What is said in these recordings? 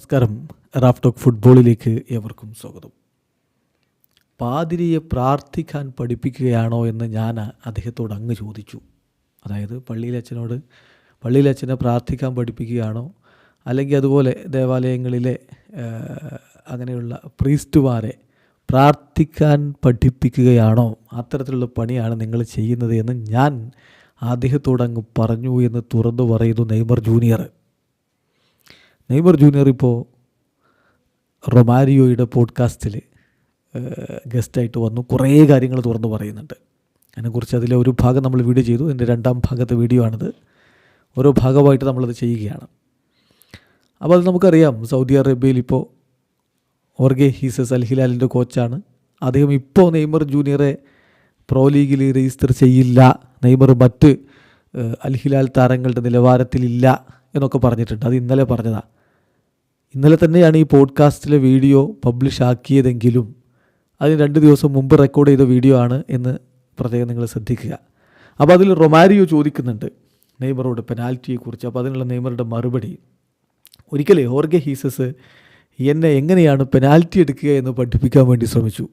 നമസ്കാരം. റാഫ് ഫുട്ബോളിലേക്ക് ഏവർക്കും സ്വാഗതം. പാതിരിയെ പ്രാർത്ഥിക്കാൻ പഠിപ്പിക്കുകയാണോ എന്ന് ഞാൻ അദ്ദേഹത്തോട് അങ്ങ് ചോദിച്ചു. അതായത് പള്ളിയിലച്ഛനോട് പള്ളിയിലച്ഛനെ പ്രാർത്ഥിക്കാൻ പഠിപ്പിക്കുകയാണോ? അല്ലെങ്കിൽ അതുപോലെ ദേവാലയങ്ങളിലെ അങ്ങനെയുള്ള പ്രീസ്റ്റുമാരെ പ്രാർത്ഥിക്കാൻ പഠിപ്പിക്കുകയാണോ? അത്തരത്തിലുള്ള പണിയാണ് നിങ്ങൾ ചെയ്യുന്നത് എന്ന് ഞാൻ അദ്ദേഹത്തോട് അങ്ങ് പറഞ്ഞു എന്ന് തുറന്നു പറയുന്നു നെയ്മർ ജൂനിയർ. നെയ്മർ ജൂനിയർ ഇപ്പോൾ റൊമാരിയോയുടെ പോഡ്കാസ്റ്റിൽ ഗസ്റ്റായിട്ട് വന്നു. കുറേ കാര്യങ്ങൾ തുറന്നു പറയുന്നുണ്ട്. അതിനെക്കുറിച്ച് അതിലെ ഒരു ഭാഗം നമ്മൾ വീഡിയോ ചെയ്തു. എന്റെ രണ്ടാം ഭാഗത്തെ വീഡിയോ ആണിത്. ഓരോ ഭാഗമായിട്ട് നമ്മളത് ചെയ്യുകയാണ്. അപ്പോൾ അത് നമുക്കറിയാം സൗദി അറേബ്യയിൽ ഇപ്പോൾ ഓർഗെ ഹീസസ് അൽ ഹിലാലിന്റെ കോച്ചാണ്. അദ്ദേഹം ഇപ്പോൾ നെയ്മർ ജൂനിയറെ പ്രോ ലീഗിൽ രജിസ്റ്റർ ചെയ്യില്ല. നെയ്മർ മറ്റ് അൽ ഹിലാൽ താരങ്ങളുടെ നിലവാരത്തിലില്ല എന്നൊക്കെ പറഞ്ഞിട്ടുണ്ട്. അത് ഇന്നലെ പറഞ്ഞതാണ് ഇന്നലെ തന്നെയാണ് ഈ പോഡ്കാസ്റ്റിലെ വീഡിയോ പബ്ലിഷ് ആക്കിയതെങ്കിലും അതിന് രണ്ട് ദിവസം മുമ്പ് റെക്കോർഡ് ചെയ്ത വീഡിയോ ആണ് എന്ന് പ്രത്യേകം നിങ്ങൾ ശ്രദ്ധിക്കുക. അപ്പോൾ അതിൽ റൊമാരിയോ ചോദിക്കുന്നുണ്ട് നെയ്മറോട് പെനാൽറ്റിയെക്കുറിച്ച്. അപ്പോൾ അതിനുള്ള നെയ്മറുടെ മറുപടി. ഒരിക്കലേ ഹോർഗെ ഹീസസ് എന്നെ എങ്ങനെയാണ് പെനാൽറ്റി എടുക്കുക എന്ന് പഠിപ്പിക്കാൻ വേണ്ടി ശ്രമിച്ചു.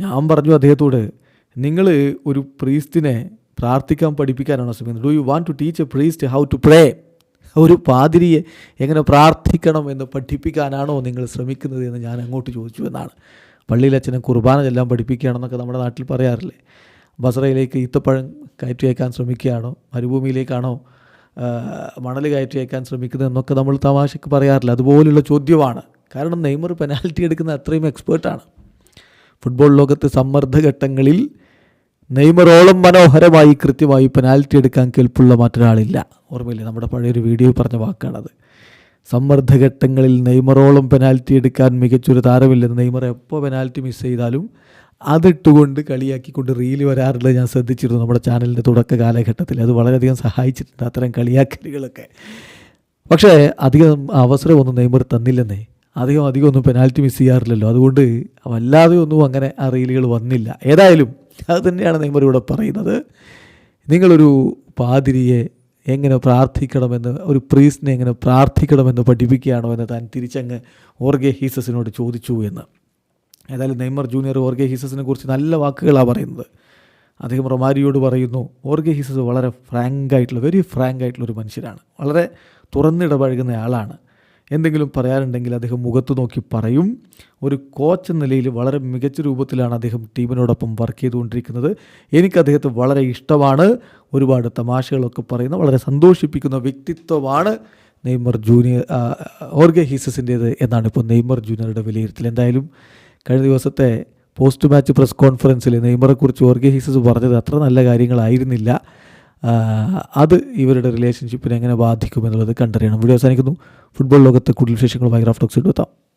ഞാൻ പറഞ്ഞു അദ്ദേഹത്തോട് നിങ്ങൾ ഒരു പ്രീസ്റ്റിനെ പ്രാർത്ഥിക്കാൻ പഠിപ്പിക്കാനാണോ ശ്രമിക്കുന്നത്? Do you want to teach a priest how to pray ഒരു പാതിരിയെ എങ്ങനെ പ്രാർത്ഥിക്കണം എന്ന് പഠിപ്പിക്കാനാണോ നിങ്ങൾ ശ്രമിക്കുന്നത് എന്ന് ഞാൻ അങ്ങോട്ട് ചോദിച്ചു എന്നാണ്. പള്ളിയിലച്ഛനെ കുർബാന ചെല്ലാൻ പഠിപ്പിക്കുകയാണെന്നൊക്കെ നമ്മുടെ നാട്ടിൽ പറയാറില്ലേ? ബസറയിലേക്ക് ഈത്തപ്പഴം കയറ്റി അയക്കാൻ ശ്രമിക്കുകയാണോ? മരുഭൂമിയിലേക്കാണോ മണൽ കയറ്റി അയക്കാൻ ശ്രമിക്കുന്നത് എന്നൊക്കെ നമ്മൾ തമാശക്ക് പറയാറില്ല? അതുപോലുള്ള ചോദ്യമാണ്. കാരണം നെയ്മർ പെനാൽറ്റി എടുക്കുന്ന അത്രയും എക്സ്പേർട്ടാണ് ഫുട്ബോൾ ലോകത്ത് സമ്മർദ്ദഘട്ടങ്ങളിൽ നെയ്മറോളം മനോഹരമായി കൃത്യമായി പെനാൽറ്റി എടുക്കാൻ കെൽപ്പുള്ള മറ്റൊരാളില്ല. ഓർമ്മയില്ല? നമ്മുടെ പഴയൊരു വീഡിയോ പറഞ്ഞ വാക്കാണത്. സമ്മർദ്ദഘട്ടങ്ങളിൽ നെയ്മറോളം പെനാൽറ്റി എടുക്കാൻ മികച്ചൊരു താരമില്ലെന്ന് നെയ്മർ എപ്പോൾ പെനാൽറ്റി മിസ് ചെയ്താലും അതിട്ടുകൊണ്ട് കളിയാക്കിക്കൊണ്ട് റീൽ വരാറുള്ളത് ഞാൻ ശ്രദ്ധിച്ചിരുന്നു നമ്മുടെ ചാനലിന്റെ തുടക്ക കാലഘട്ടത്തിൽ. അത് വളരെയധികം സഹായിച്ചിട്ടുണ്ട് അത്തരം കളിയാക്കലുകളൊക്കെ. പക്ഷേ അധികം അവസരമൊന്നും നെയ്മർ തന്നില്ലെന്നേ. അധികം അധികം ഒന്നും പെനാൽറ്റി മിസ് ചെയ്യാറില്ലല്ലോ. അതുകൊണ്ട് വല്ലാതെ ഒന്നും അങ്ങനെ ആ റീലുകൾ വന്നില്ല. ഏതായാലും അത് തന്നെയാണ് നെയ്മർ ഇവിടെ പറയുന്നത്. നിങ്ങളൊരു പാതിരിയെ എങ്ങനെ പ്രാർത്ഥിക്കണമെന്ന് ഒരു പ്രീസ്റ്റിനെ എങ്ങനെ പ്രാർത്ഥിക്കണമെന്ന് പഠിപ്പിക്കുകയാണോ എന്ന് താൻ തിരിച്ചങ്ങ് ഓർഗെ ഹീസസിനോട് ചോദിച്ചു എന്ന്. ഏതായാലും നെയ്മർ ജൂനിയർ ഓർഗെ ഹീസസിനെ കുറിച്ച് നല്ല വാക്കുകളാണ് പറയുന്നത്. അദ്ദേഹം റൊമാരിയോട് പറയുന്നു ഓർഗെ ഹീസസ് വളരെ ഫ്രാങ്ക് ആയിട്ടുള്ള വെരി ഫ്രാങ്ക് ആയിട്ടുള്ള ഒരു മനുഷ്യരാണ്. വളരെ തുറന്നിടപഴകുന്ന ആളാണ്. എന്തെങ്കിലും പറയാനുണ്ടെങ്കിൽ അദ്ദേഹം മുഖത്ത് നോക്കി പറയും. ഒരു കോച്ച് എന്ന നിലയിൽ വളരെ മികച്ച രൂപത്തിലാണ് അദ്ദേഹം ടീമിനോടൊപ്പം വർക്ക് ചെയ്തുകൊണ്ടിരിക്കുന്നത്. എനിക്ക് അദ്ദേഹത്തെ വളരെ ഇഷ്ടമാണ്. ഒരുപാട് തമാശകളൊക്കെ പറയുന്ന വളരെ സന്തോഷിപ്പിക്കുന്ന വ്യക്തിത്വമാണ് നെയ്മർ ജൂനിയർ ഓർഗെ ഹീസസിന്റേത് എന്നാണ് ഇപ്പോൾ നെയ്മർ ജൂനിയറുടെ വിലയിരുത്തൽ. എന്തായാലും കഴിഞ്ഞ ദിവസത്തെ പോസ്റ്റ് മാച്ച് പ്രസ് കോൺഫറൻസിൽ നെയ്മറെക്കുറിച്ച് ഓർഗെ ഹീസസ് പറഞ്ഞത് അത്ര നല്ല കാര്യങ്ങളായിരുന്നില്ല. അത് ഇവരുടെ റിലേഷൻഷിപ്പിനെ എങ്ങനെ ബാധിക്കുമെന്നുള്ളത് കണ്ടറിയണം. വീഡിയോ അവസാനിക്കുന്നു. ഫുട്ബോൾ ലോകത്തെ കൂടുതൽ വിശേഷങ്ങളുമായി റാഫ്റ്റോക്സ് എടുത്താം